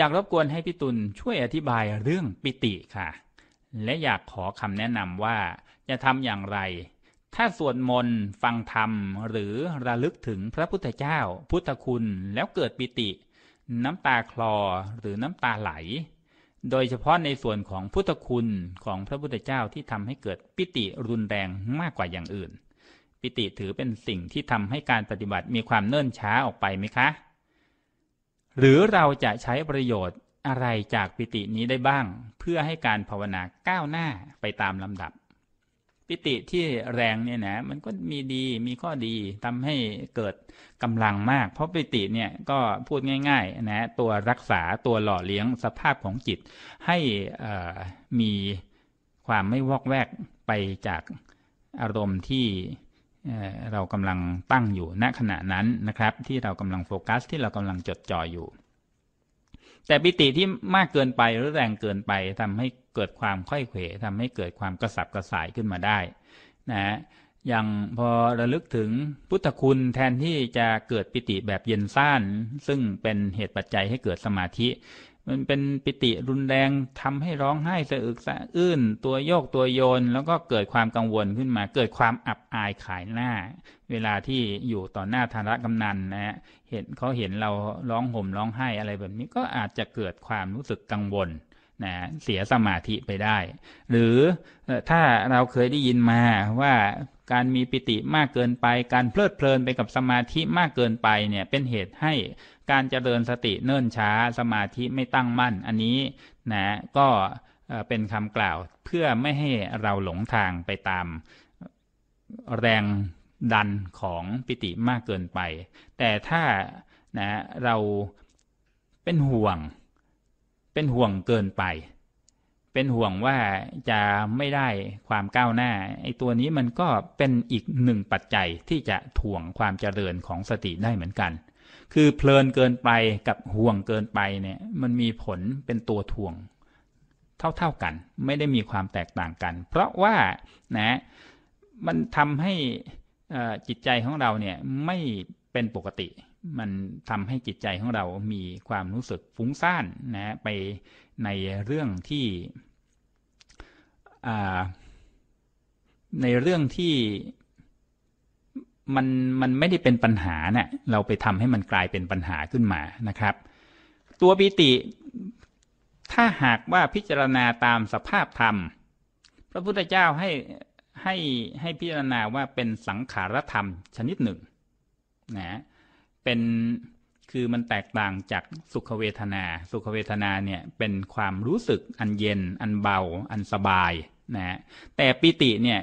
อยากรบกวนให้พี่ตุลช่วยอธิบายเรื่องปิติค่ะ และอยากขอคำแนะนำว่าจะทำอย่างไร ถ้าสวดมนต์ฟังธรรม หรือระลึกถึงพระพุทธเจ้า พุทธคุณแล้วเกิดปิติ น้ำตาคลอหรือน้ำตาไหล โดยเฉพาะในส่วนของพุทธคุณของพระพุทธเจ้าที่ทำให้เกิดปิติรุนแรงมากกว่าอย่างอื่น ปิติถือเป็นสิ่งที่ทำให้การปฏิบัติมีความเนิ่นช้าออกไปไหมคะ หรือเราจะใช้ประโยชน์อะไรจากปิตินี้ได้บ้าง เพื่อให้การภาวนาก้าวหน้าไปตามลำดับ ปิติที่แรงเนี่ยนะมันก็มีดีมีข้อดีทำให้เกิดกำลังมาก เพราะปิติเนี่ยก็พูดง่ายๆนะตัวรักษาตัวหล่อเลี้ยงสภาพของจิต ให้มีความไม่วอกแวกไปจากอารมณ์ที่ เรากำลังตั้งอยู่ณขณะนั้นนะครับ ที่เรากำลังโฟกัส ที่เรากำลังจดจ่ออยู่ แต่ปิติที่มากเกินไปหรือแรงเกินไปทำให้เกิดความค่อยเขวทำให้เกิดความกระสับกระส่ายขึ้นมาได้นะอย่างพอระลึกถึงพุทธคุณแทนที่จะเกิดปิติแบบเย็นซ่าน ซึ่งเป็นเหตุปัจจัยให้เกิดสมาธิ มันเป็นปิติรุนแรงทำให้ร้องไห้สะอึกสะอื้น ตัวโยกตัวโยน แล้วก็เกิดความกังวลขึ้นมา เกิดความอับอายขายหน้า เวลาที่อยู่ต่อหน้าธารกำนันนะฮะเห็นเขาเห็นเราร้องห่มร้องไห้อะไรแบบนี้ก็อาจจะเกิดความรู้สึกกังวล นะเสียสมาธิไปได้ หรือถ้าเราเคยได้ยินมาว่าการมีปิติมากเกินไป การเพลิดเพลินไปกับสมาธิมากเกินไปเนี่ยเป็นเหตุให้การเจริญสติเนิ่นช้าสมาธิไม่ตั้งมั่น อันนี้นะก็เป็นคำกล่าวเพื่อไม่ให้เราหลงทางไปตามแรงดันของปิติมากเกินไป แต่ถ้านะเราเป็นห่วง เป็นห่วงเกินไป เป็นห่วงว่าจะไม่ได้ความก้าวหน้าไอ้ตัวนี้มันก็เป็นอีกหนึ่งปัจจัยที่จะถ่วงความเจริญของสติได้เหมือนกัน คือเพลินเกินไปกับห่วงเกินไปเนี่ยมันมีผลเป็นตัวถ่วงเท่าๆกัน ไม่ได้มีความแตกต่างกัน เพราะว่านะมันทำให้จิตใจของเราเนี่ยไม่เป็นปกติ มันทำให้จิตใจของเรามีความรู้สึกฟุ้งซ่านนะไปในเรื่องที่ในเรื่องที่มันมันไม่ได้เป็นปัญหาเนะ่ยเราไปทำให้มันกลายเป็นปัญหาขึ้นมานะครับ ตัวปิติ ถ้าหากว่าพิจารณาตามสภาพธรรม พระพุทธเจ้าให้ให้ให้พิจารณาว่าเป็นสังขารธรรมชนิดหนึ่งนะ เป็นคือมันแตกต่างจากสุขเวทนา สุขเวทนาเนี่ยเป็นความรู้สึกอันเย็น อันเบา อันสบายนะแต่ปิติเนี่ย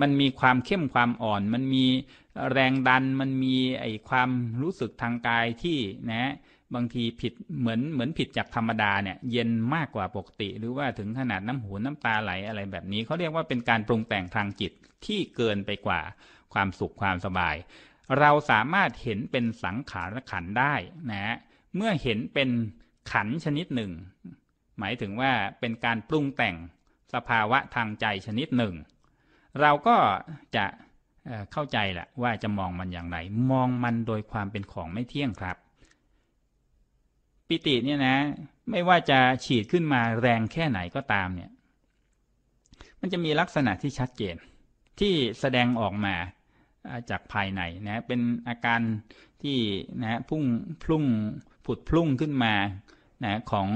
มันมีความเข้มความอ่อน มันมีแรงดันมันมีไอความรู้สึกทางกายที่นะบางทีผิดเหมือนเหมือนผิดจากธรรมดาเนี่ยเย็นมากกว่าปกติ หรือว่าถึงขนาดน้ำหูน้ำตาไหลอะไรแบบนี้เขาเรียกว่าเป็นการปรุงแต่งทางจิตที่เกินไปกว่าความสุขความสบาย เราสามารถเห็นเป็นสังขารขันได้นะ เมื่อเห็นเป็นขันชนิดหนึ่ง หมายถึงว่าเป็นการปรุงแต่งสภาวะทางใจชนิดหนึ่ง เราก็จะเข้าใจแหละว่าจะมองมันอย่างไร มองมันโดยความเป็นของไม่เที่ยงครับ ปิติเนี่ยนะ ไม่ว่าจะฉีดขึ้นมาแรงแค่ไหนก็ตามเนี่ย มันจะมีลักษณะที่ชัดเจนที่แสดงออกมา จากภายในนะเป็นอาการที่นะพุ่งพุ่งผุดพุ่งขึ้นมานะของ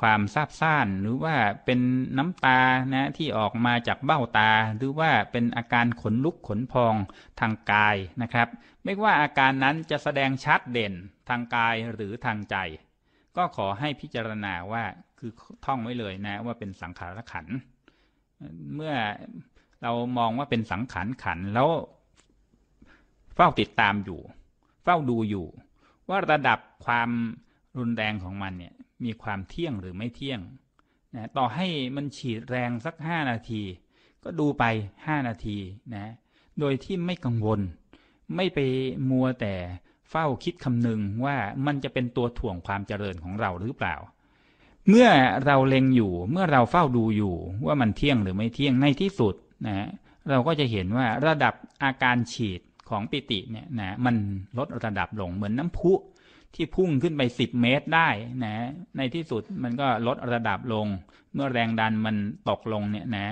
ความซาบซ่านหรือว่าเป็นน้ำตานะที่ออกมาจากเบ้าตา หรือว่าเป็นอาการขนลุกขนพองทางกายนะครับ ไม่ว่าอาการนั้นจะแสดงชัดเด่นทางกายหรือทางใจ ก็ขอให้พิจารณาว่าคือท่องไว้เลยนะว่าเป็นสังขารขัน เมื่อเรามองว่าเป็นสังขารขันแล้ว เฝ้าติดตามอยู่ เฝ้าดูอยู่ ว่าระดับความรุนแรงของมันเนี่ยมีความเที่ยงหรือไม่เที่ยงนะต่อให้มันฉีดแรงสักห้านาที ก็ดูไปห้านาทีนะโดยที่ไม่กังวล ไม่ไปมัวแต่เฝ้าคิดคำนึงว่ามันจะเป็นตัวถ่วงความเจริญของเราหรือเปล่า เมื่อเราเล็งอยู่เมื่อเราเฝ้าดูอยู่ว่ามันเที่ยงหรือไม่เที่ยงในที่สุดนะเราก็จะเห็นว่าระดับอาการฉีด ของปิติเนี่ยนะมันลดระดับลงเหมือนน้ำพุที่พุ่งขึ้นไป10เมตรได้นะ ในที่สุดมันก็ลดระดับลง เมื่อแรงดันมันตกลงเนี่ยนะ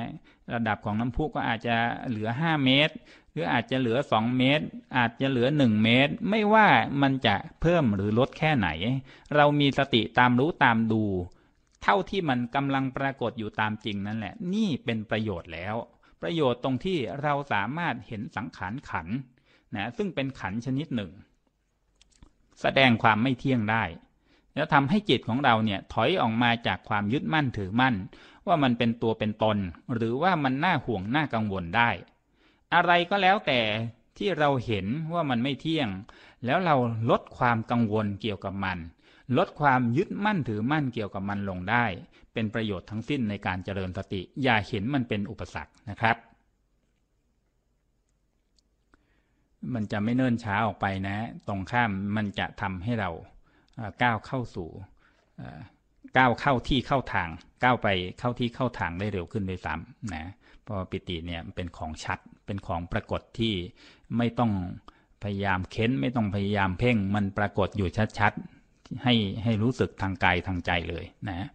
ระดับของน้ำพุก็อาจจะเหลือ5เมตร หรืออาจจะเหลือ2เมตร อาจจะเหลือ1เมตร ไม่ว่ามันจะเพิ่มหรือลดแค่ไหน เรามีสติตามรู้ตามดู เท่าที่มันกำลังปรากฏอยู่ตามจริงนั่นแหละ นี่เป็นประโยชน์แล้ว ประโยชน์ตรงที่เราสามารถเห็นสังขารขัน นะซึ่งเป็นขันชนิดหนึ่ง แสดงความไม่เที่ยงได้ แล้วทำให้จิตของเราเนี่ยถอยออกมาจากความยึดมั่นถือมั่น ว่ามันเป็นตัวเป็นตน หรือว่ามันน่าห่วงน่ากังวลได้ อะไรก็แล้วแต่ที่เราเห็นว่ามันไม่เที่ยง แล้วเราลดความกังวลเกี่ยวกับมัน ลดความยึดมั่นถือมั่นเกี่ยวกับมันลงได้ เป็นประโยชน์ทั้งสิ้นในการเจริญสติ อย่าเห็นมันเป็นอุปสรรคนะครับ มันจะไม่เนิ่นช้าออกไปนะ ตรงข้ามมันจะทำให้เราก้าวเข้าสู่ก้าวเข้าที่เข้าทาง ก้าวไปเข้าที่เข้าทางได้เร็วขึ้นด้วยซ้ำนะเพราะปิติเนี่ยเป็นของชัดเป็นของปรากฏที่ไม่ต้องพยายามเค้นไม่ต้องพยายามเพ่งมันปรากฏอยู่ชัดๆให้ให้รู้สึกทางกายทางใจเลยนะ